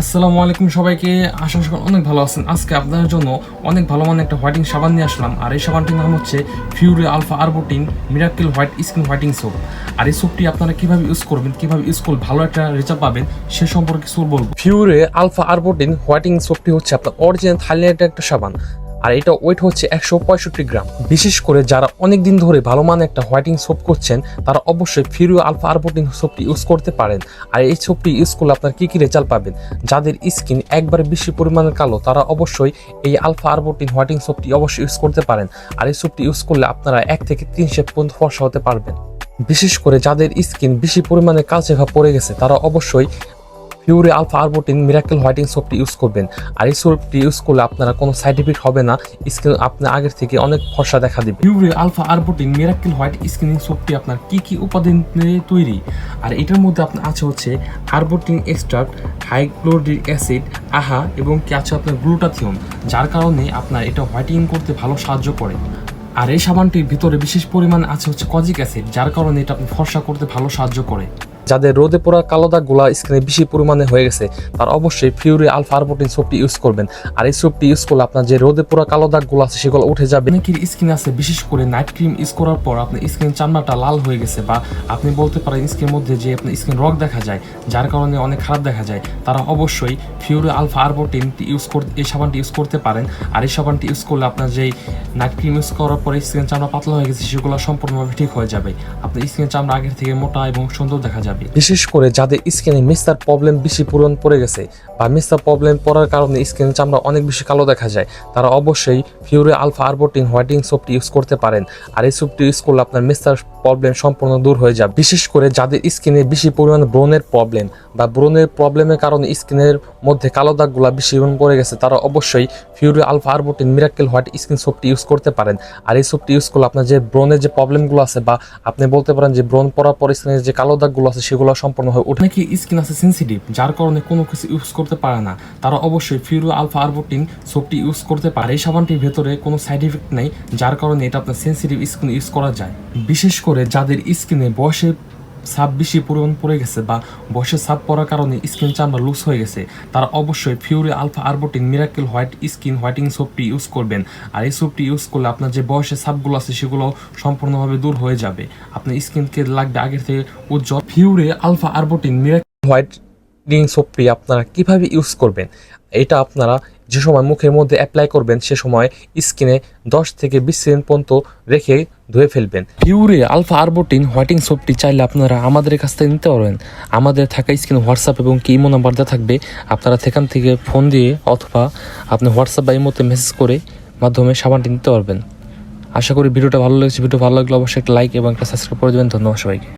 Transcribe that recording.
আসসালামু আলাইকুম সবাইকে। আশা করি অনেক ভালো আছেন। আজকে আপনাদের জন্য অনেক ভালো মানের একটা হোয়াইটিং সাবান নিয়ে আসলাম। আর এই সাবানটির নাম হচ্ছে pure alpha arbutin miracle white skin whitening soap আর এই সোপটি আপনারা কীভাবে ইউজ করবেন, কীভাবে ইউজ করলে ভালো একটা রেজাল্ট পাবেন, সে সম্পর্কে কিছু বলব। ফিউরে আলফা আরবোটিন হোয়াইটিং সোপটি হচ্ছে আপনার অরিজিনাল থাইল্যান্ডের একটা সাবান। আর এটা ওয়েট হচ্ছে একশো পঁয়ষট্টি গ্রাম। বিশেষ করে যারা অনেক দিন ধরে ভালো মানের একটা হোয়াইটিং সোপ করছেন তারা অবশ্যই ফিরিও আলফা আরবোটিন সোপটি ইউজ করতে পারেন। আর এই সোপটি ইউজ করলে আপনার কী কী রেজাল্ট পাবেন? যাদের স্কিন একবারে বেশি পরিমাণে কালো, তারা অবশ্যই এই আলফা আরবোটিন হোয়াইটিং সোপটি অবশ্যই ইউজ করতে পারেন। আর এই সোপটি ইউজ করলে আপনারা এক থেকে তিন শেপ পর্যন্ত ফর্সা হতে পারবেন। বিশেষ করে যাদের স্কিন বেশি পরিমাণে কালচে ভাব পড়ে গেছে, তারা অবশ্যই pure alpha arbutin miracle whitening সোপটি use করবেন। আর এই সোপটি ইউজ করলে আপনারা কোনো সাইড এফেক্ট হবে না স্কিন আপনার আগের থেকে অনেক ফর্সা দেখা দেবে। Pure alpha arbutin miracle white skinning সোপটি আপনার কি কি উপাদান নিয়ে তৈরি? আর এটার মধ্যে আপনার আছে হচ্ছে আরবোটিন এক্সট্রাক্ট হাইক্লোরিক অ্যাসিড আহা এবং কি আছে আপনার গ্লুটাথিয়ন যার কারণে আপনার এটা হোয়াইটিং করতে ভালো সাহায্য করে। আর এই সাবানটির ভিতরে বিশেষ পরিমাণ আছে হচ্ছে কজিক অ্যাসিড যার কারণে এটা আপনি ফর্সা করতে ভালো সাহায্য করে। যাদের রোদে পোড়া কালো দাগগুলা স্কিনে বেশি পরিমাণে হয়ে গেছে, তার অবশ্যই ফিউরি আলফা আরবোটিন সোপটি ইউজ করবেন। আর এই সোপটি ইউজ করলে আপনার যে রোদে পোড়া কালো দাগগুলো আছে, সেগুলো উঠে যাবে। অনেকের স্কিন আছে, বিশেষ করে নাইট ক্রিম ইউজ করার পর আপনার স্কিন চামড়াটা লাল হয়ে গেছে বা আপনি বলতে পারেন স্কিনের মধ্যে যে আপনার স্কিন রক দেখা যায়, যার কারণে অনেক খারাপ দেখা যায়, তারা অবশ্যই ফিউরি আলফা আরবোটিন ইউজ করতে, এই সাবানটি ইউজ করতে পারেন। আর এই সাবানটি ইউজ করলে আপনার যেই নাইট ক্রিম ইউজ করার পরে স্কিন চামড়া পাতলা হয়ে গেছে, সেগুলো সম্পূর্ণভাবে ঠিক হয়ে যাবে। আপনার স্কিন চামড়া আগের থেকে মোটা এবং সুন্দর দেখা যাবে। বিশেষ করে যাদের স্কিনে মিস্টার প্রবলেম বেশি পূরণ পড়ে গেছে বা মিস্টার প্রবলেম পড়ার কারণে স্কিনের চামড়া অনেক বেশি কালো দেখা যায়, তারা অবশ্যই ফিউরে আলফা আরবোটিন হোয়াইটিং সোপটি ইউজ করতে পারেন। আর এই সোপটি ইউজ করলে আপনার মিস্টার প্রবলেম সম্পূর্ণ দূর হয়ে যাবে। বিশেষ করে যাদের স্কিনে বেশি পরিমাণ ব্রণের প্রবলেম বা ব্রণের প্রবলেমের কারণে স্কিনের মধ্যে কালো দাগগুলা বেশি পড়ে গেছে, তারা অবশ্যই pure alpha arbutin miracle white skin সোপটি use করতে পারেন। আর এই সোপটি ইউজ করলে আপনার যে ব্রণের যে প্রবলেমগুলো আছে বা আপনি বলতে পারেন যে ব্রণ পড়ার পর স্কিনের যে কালো দাগগুলো আছে সেগুলো সম্পূর্ণভাবে ওঠে। নাকি স্কিন আছে সেন্সিটিভ যার কারণে কোনো কিছু ইউজ করতে পারে না। তারা অবশ্যই ফিরু আলফা আরবোটিন সোপটি ইউজ করতে পারে। এই সাবানটির ভেতরে কোনো সাইড ইফেক্ট নেই, যার কারণে এটা আপনার সেন্সিটিভ স্কিন ইউজ করা যায়। বিশেষ করে যাদের স্কিনে বয়সে সাপ বেশি পরিমাণ পড়ে গেছে বা বয়সে সাপ পড়ার কারণে স্কিন চামড়া লুজ হয়ে গেছে। তারা অবশ্যই pure alpha arbutin miracle white skin whitening সোপটি use করবেন। আর এই সোপটি ইউজ করলে আপনার যে বয়সের সাপগুলো আছে, সেগুলো সম্পূর্ণভাবে দূর হয়ে যাবে। আপনার স্কিনকে লাগবে আগের থেকে উজ্জ্বল। Pure alpha arbutin miracle white সোপটি আপনারা কীভাবে ইউজ করবেন? এটা আপনারা যে সময় মুখের মধ্যে অ্যাপ্লাই করবেন, সে সময় স্কিনে দশ থেকে বিশ সেকেন্ড পর্যন্ত রেখে ধুয়ে ফেলবেন। পিউরে আলফা, আরবোটিন, হোয়াইটিং সোপটি চাইলে আপনারা আমাদের কাছ থেকে নিতে পারবেন। আমাদের থাকা স্ক্রিন হোয়াটসঅ্যাপ এবং কি ইমো নাম্বার দেওয়া থাকবে। আপনারা সেখান থেকে ফোন দিয়ে অথবা আপনি হোয়াটসঅ্যাপ বা ইমোতে মেসেজ করে মাধ্যমে সাবানটি নিতে পারবেন। আশা করি ভিডিওটা ভালো লেগেছে। ভিডিও ভালো লাগলে অবশ্যই একটা লাইক এবং একটা সাবস্ক্রাইব করে দেবেন। ধন্যবাদ সবাইকে।